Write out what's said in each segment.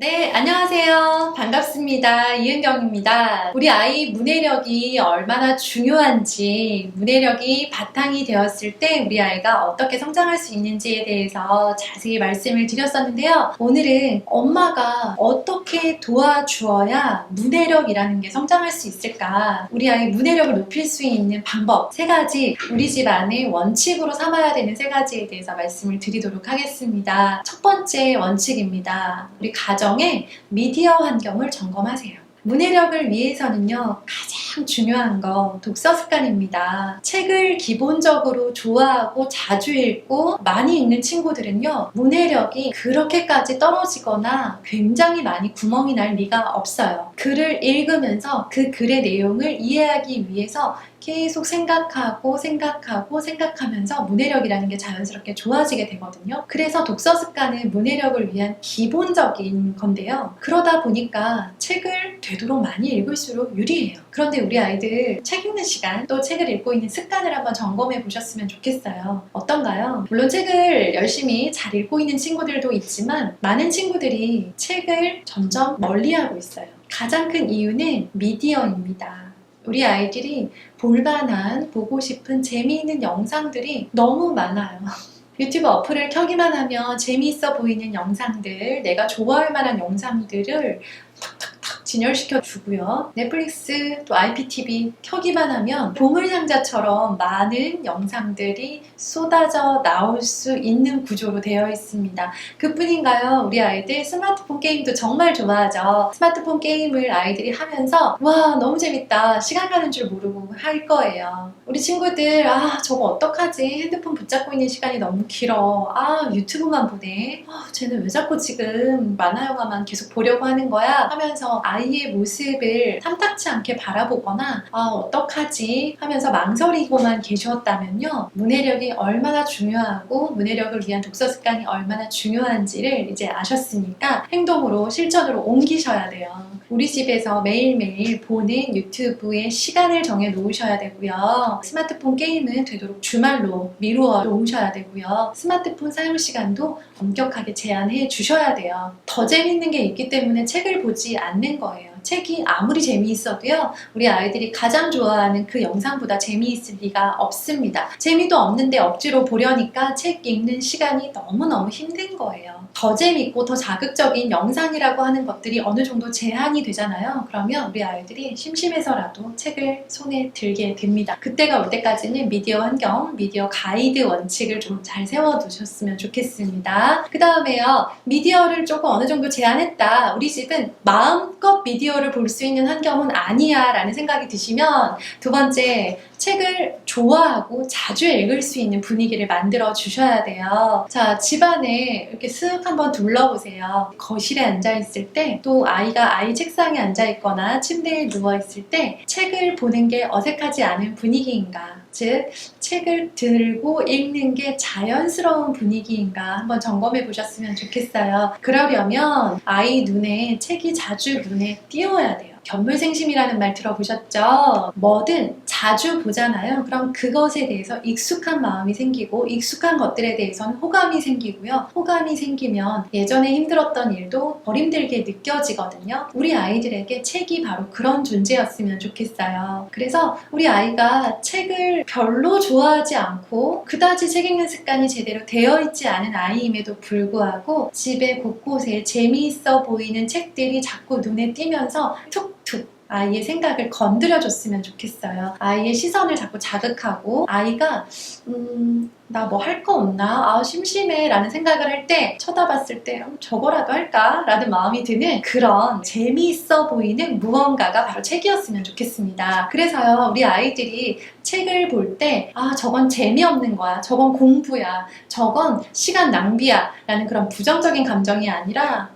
네, 안녕하세요. 반갑습니다. 이은경입니다. 우리 아이 문해력이 얼마나 중요한지, 문해력이 바탕이 되었을 때 우리 아이가 어떻게 성장할 수 있는지에 대해서 자세히 말씀을 드렸었는데요. 오늘은 엄마가 어떻게 도와주어야 문해력이라는 게 성장할 수 있을까? 우리 아이 문해력을 높일 수 있는 방법 세 가지, 우리 집 안에 원칙으로 삼아야 되는 세 가지에 대해서 말씀을 드리도록 하겠습니다. 첫 번째 원칙입니다. 우리 가정 가정의 미디어 환경을 점검하세요. 문해력을 위해서는요, 가장 중요한 거 독서 습관입니다. 책을 기본적으로 좋아하고 자주 읽고 많이 읽는 친구들은요, 문해력이 그렇게까지 떨어지거나 굉장히 많이 구멍이 날 리가 없어요. 글을 읽으면서 그 글의 내용을 이해하기 위해서 계속 생각하고 생각하고 생각하면서 문해력이라는 게 자연스럽게 좋아지게 되거든요. 그래서 독서 습관은 문해력을 위한 기본적인 건데요. 그러다 보니까 책을 되도록 많이 읽을수록 유리해요. 그런데 우리 아이들 책 읽는 시간 또 책을 읽고 있는 습관을 한번 점검해 보셨으면 좋겠어요. 어떤가요? 물론 책을 열심히 잘 읽고 있는 친구들도 있지만 많은 친구들이 책을 점점 멀리하고 있어요. 가장 큰 이유는 미디어입니다. 우리 아이들이 볼만한 보고 싶은 재미있는 영상들이 너무 많아요. 유튜브 어플을 켜기만 하면 재미있어 보이는 영상들, 내가 좋아할 만한 영상들을 탁탁 진열시켜 주고요. 넷플릭스 또 IPTV 켜기만 하면 보물상자처럼 많은 영상들이 쏟아져 나올 수 있는 구조로 되어 있습니다. 그뿐인가요? 우리 아이들 스마트폰 게임도 정말 좋아하죠. 스마트폰 게임을 아이들이 하면서 와 너무 재밌다. 시간 가는 줄 모르고 할 거예요. 우리 친구들 아 저거 어떡하지? 핸드폰 붙잡고 있는 시간이 너무 길어. 아 유튜브만 보네. 아 쟤는 왜 자꾸 지금 만화 영화만 계속 보려고 하는 거야? 하면서 아 아이의 모습을 탐탁치 않게 바라보거나 아 어떡하지? 하면서 망설이고만 계셨다면요 문해력이 얼마나 중요하고 문해력을 위한 독서 습관이 얼마나 중요한지를 이제 아셨으니까 행동으로 실천으로 옮기셔야 돼요 우리 집에서 매일매일 보는 유튜브에 시간을 정해 놓으셔야 되고요. 스마트폰 게임은 되도록 주말로 미루어 놓으셔야 되고요. 스마트폰 사용 시간도 엄격하게 제한해 주셔야 돼요. 더 재밌는 게 있기 때문에 책을 보지 않는 거 거예요. 책이 아무리 재미있어도요, 우리 아이들이 가장 좋아하는 그 영상보다 재미있을 리가 없습니다. 재미도 없는데 억지로 보려니까 책 읽는 시간이 너무너무 힘든 거예요. 더 재밌고 더 자극적인 영상이라고 하는 것들이 어느 정도 제한이 되잖아요. 그러면 우리 아이들이 심심해서라도 책을 손에 들게 됩니다. 그때가 올 때까지는 미디어 환경, 미디어 가이드 원칙을 좀 잘 세워두셨으면 좋겠습니다. 그 다음에요, 미디어를 조금 어느 정도 제한했다. 우리 집은 마음껏 미디어 비디오를 볼 수 있는 환경은 아니야 라는 생각이 드시면 두 번째 책을 좋아하고 자주 읽을 수 있는 분위기를 만들어 주셔야 돼요. 자, 집안에 이렇게 쓱 한번 둘러보세요. 거실에 앉아 있을 때 또 아이가 아이 책상에 앉아 있거나 침대에 누워 있을 때 책을 보는 게 어색하지 않은 분위기인가? 즉, 책을 들고 읽는 게 자연스러운 분위기인가 한번 점검해 보셨으면 좋겠어요. 그러려면 아이 눈에 책이 자주 눈에 띄어야 돼요. 견물생심이라는 말 들어보셨죠? 뭐든 자주 보잖아요. 그럼 그것에 대해서 익숙한 마음이 생기고 익숙한 것들에 대해서는 호감이 생기고요. 호감이 생기면 예전에 힘들었던 일도 덜 힘들게 느껴지거든요. 우리 아이들에게 책이 바로 그런 존재였으면 좋겠어요. 그래서 우리 아이가 책을 별로 좋아하지 않고 그다지 책 읽는 습관이 제대로 되어 있지 않은 아이임에도 불구하고 집에 곳곳에 재미있어 보이는 책들이 자꾸 눈에 띄면서 툭 아이의 생각을 건드려줬으면 좋겠어요. 아이의 시선을 자꾸 자극하고 아이가 음, 나 뭐 할 거 없나? 아 심심해 라는 생각을 할 때 쳐다봤을 때 음, 저거라도 할까? 라는 마음이 드는 그런 재미있어 보이는 무언가가 바로 책이었으면 좋겠습니다. 그래서요 우리 아이들이 책을 볼 때 아 저건 재미없는 거야 저건 공부야 저건 시간 낭비야 라는 그런 부정적인 감정이 아니라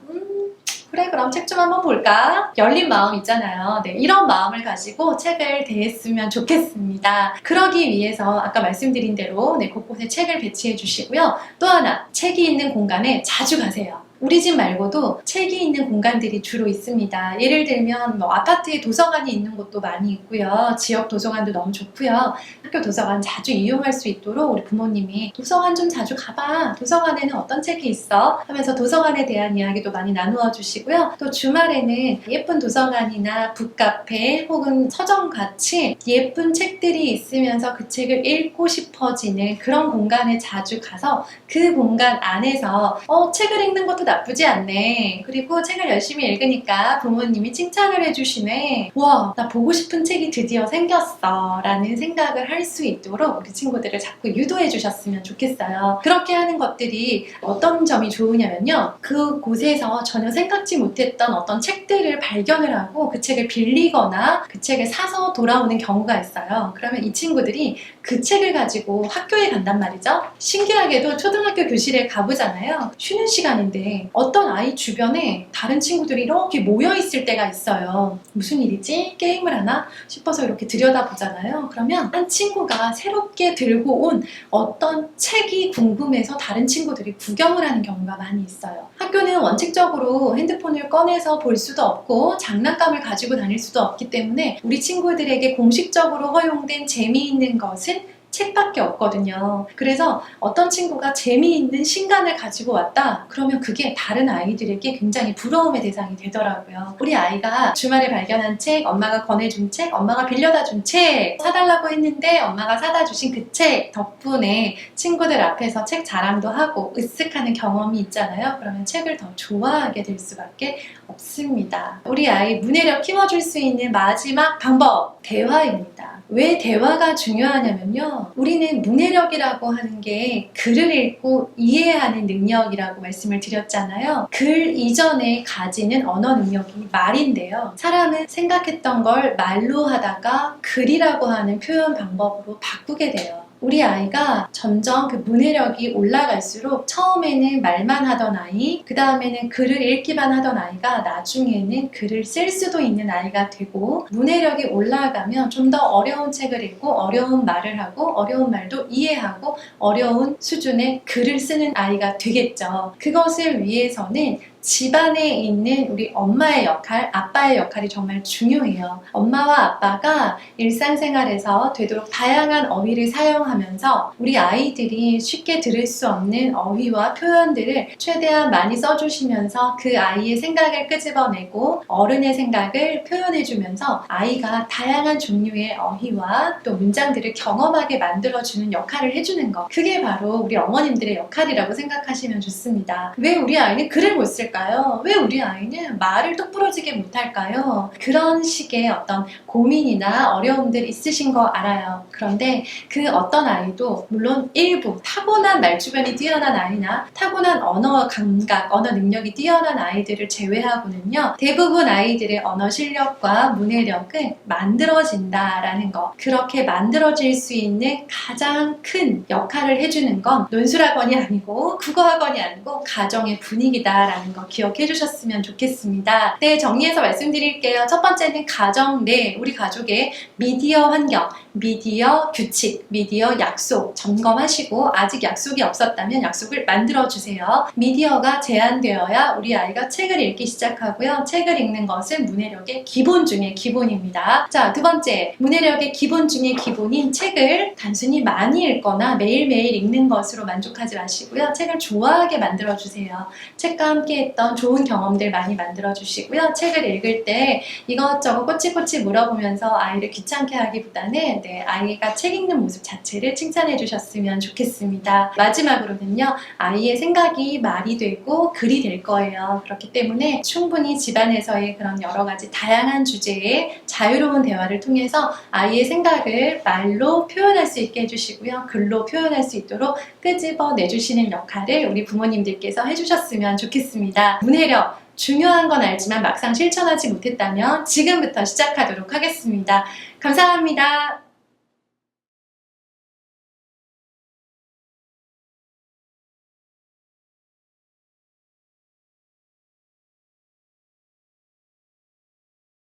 그래 그럼 책 좀 한번 볼까? 열린 마음 있잖아요. 네, 이런 마음을 가지고 책을 대했으면 좋겠습니다. 그러기 위해서 아까 말씀드린 대로 네, 곳곳에 책을 배치해 주시고요. 또 하나 책이 있는 공간에 자주 가세요. 우리 집 말고도 책이 있는 공간들이 주로 있습니다. 예를 들면 뭐 아파트에 도서관이 있는 곳도 많이 있고요. 지역 도서관도 너무 좋고요. 학교 도서관 자주 이용할 수 있도록 우리 부모님이 도서관 좀 자주 가봐. 도서관에는 어떤 책이 있어? 하면서 도서관에 대한 이야기도 많이 나누어 주시고요. 또 주말에는 예쁜 도서관이나 북카페 혹은 서점 같이 예쁜 책들이 있으면서 그 책을 읽고 싶어지는 그런 공간에 자주 가서 그 공간 안에서 어, 책을 읽는 것도 나쁘지 않네. 그리고 책을 열심히 읽으니까 부모님이 칭찬을 해주시네. 와, 나 보고 싶은 책이 드디어 생겼어. 라는 생각을 할 수 있도록 우리 친구들을 자꾸 유도해 주셨으면 좋겠어요. 그렇게 하는 것들이 어떤 점이 좋으냐면요. 그 곳에서 전혀 생각지 못했던 어떤 책들을 발견을 하고 그 책을 빌리거나 그 책을 사서 돌아오는 경우가 있어요. 그러면 이 친구들이 그 책을 가지고 학교에 간단 말이죠. 신기하게도 초등학교 교실에 가보잖아요. 쉬는 시간인데 어떤 아이 주변에 다른 친구들이 이렇게 모여 있을 때가 있어요. 무슨 일이지? 게임을 하나 싶어서 이렇게 들여다보잖아요. 그러면 한 친구가 새롭게 들고 온 어떤 책이 궁금해서 다른 친구들이 구경을 하는 경우가 많이 있어요. 학교는 원칙적으로 핸드폰을 꺼내서 볼 수도 없고 장난감을 가지고 다닐 수도 없기 때문에 우리 친구들에게 공식적으로 허용된 재미있는 것은 책밖에 없거든요. 그래서 어떤 친구가 재미있는 신간을 가지고 왔다? 그러면 그게 다른 아이들에게 굉장히 부러움의 대상이 되더라고요. 우리 아이가 주말에 발견한 책, 엄마가 권해준 책, 엄마가 빌려다 준 책, 사달라고 했는데 엄마가 사다 주신 그 책 덕분에 친구들 앞에서 책 자랑도 하고 으쓱하는 경험이 있잖아요. 그러면 책을 더 좋아하게 될 수밖에 없습니다. 우리 아이 문해력 키워줄 수 있는 마지막 방법, 대화입니다. 왜 대화가 중요하냐면요. 우리는 문해력이라고 하는 게 글을 읽고 이해하는 능력이라고 말씀을 드렸잖아요. 글 이전에 가지는 언어 능력이 말인데요. 사람은 생각했던 걸 말로 하다가 글이라고 하는 표현 방법으로 바꾸게 돼요. 우리 아이가 점점 그 문해력이 올라갈수록 처음에는 말만 하던 아이, 그 다음에는 글을 읽기만 하던 아이가 나중에는 글을 쓸 수도 있는 아이가 되고 문해력이 올라가면 좀 더 어려운 책을 읽고 어려운 말을 하고 어려운 말도 이해하고 어려운 수준의 글을 쓰는 아이가 되겠죠. 그것을 위해서는 집안에 있는 우리 엄마의 역할, 아빠의 역할이 정말 중요해요. 엄마와 아빠가 일상생활에서 되도록 다양한 어휘를 사용하면서 우리 아이들이 쉽게 들을 수 없는 어휘와 표현들을 최대한 많이 써주시면서 그 아이의 생각을 끄집어내고 어른의 생각을 표현해주면서 아이가 다양한 종류의 어휘와 또 문장들을 경험하게 만들어주는 역할을 해주는 것. 그게 바로 우리 어머님들의 역할이라고 생각하시면 좋습니다. 왜 우리 아이는 글을 못 쓸? 못할까요? 왜 우리 아이는 말을 똑부러지게 못할까요? 그런 식의 어떤 고민이나 어려움들 있으신 거 알아요. 그런데 그 어떤 아이도 물론 일부 타고난 말주변이 뛰어난 아이나 타고난 언어 감각, 언어 능력이 뛰어난 아이들을 제외하고는요. 대부분 아이들의 언어 실력과 문해력은 만들어진다라는 거. 그렇게 만들어질 수 있는 가장 큰 역할을 해주는 건 논술학원이 아니고 국어학원이 아니고 가정의 분위기다라는 거 기억해 주셨으면 좋겠습니다. 네, 정리해서 말씀드릴게요. 첫 번째는 가정 내 우리 가족의 미디어 환경, 미디어 규칙, 미디어 약속 점검하시고 아직 약속이 없었다면 약속을 만들어 주세요. 미디어가 제한되어야 우리 아이가 책을 읽기 시작하고요. 책을 읽는 것은 문해력의 기본 중의 기본입니다. 자, 두 번째, 문해력의 기본 중의 기본인 책을 단순히 많이 읽거나 매일매일 읽는 것으로 만족하지 마시고요. 책을 좋아하게 만들어 주세요. 책과 함께 했던 좋은 경험들 많이 만들어 주시고요. 책을 읽을 때 이것저것 꼬치꼬치 물어보면서 아이를 귀찮게 하기보다는 네, 아이가 책 읽는 모습 자체를 칭찬해 주셨으면 좋겠습니다. 마지막으로는요, 아이의 생각이 말이 되고 글이 될 거예요. 그렇기 때문에 충분히 집안에서의 그런 여러 가지 다양한 주제의 자유로운 대화를 통해서 아이의 생각을 말로 표현할 수 있게 해주시고요. 글로 표현할 수 있도록 끄집어 내주시는 역할을 우리 부모님들께서 해주셨으면 좋겠습니다. 문해력, 중요한 건 알지만 막상 실천하지 못했다면 지금부터 시작하도록 하겠습니다. 감사합니다.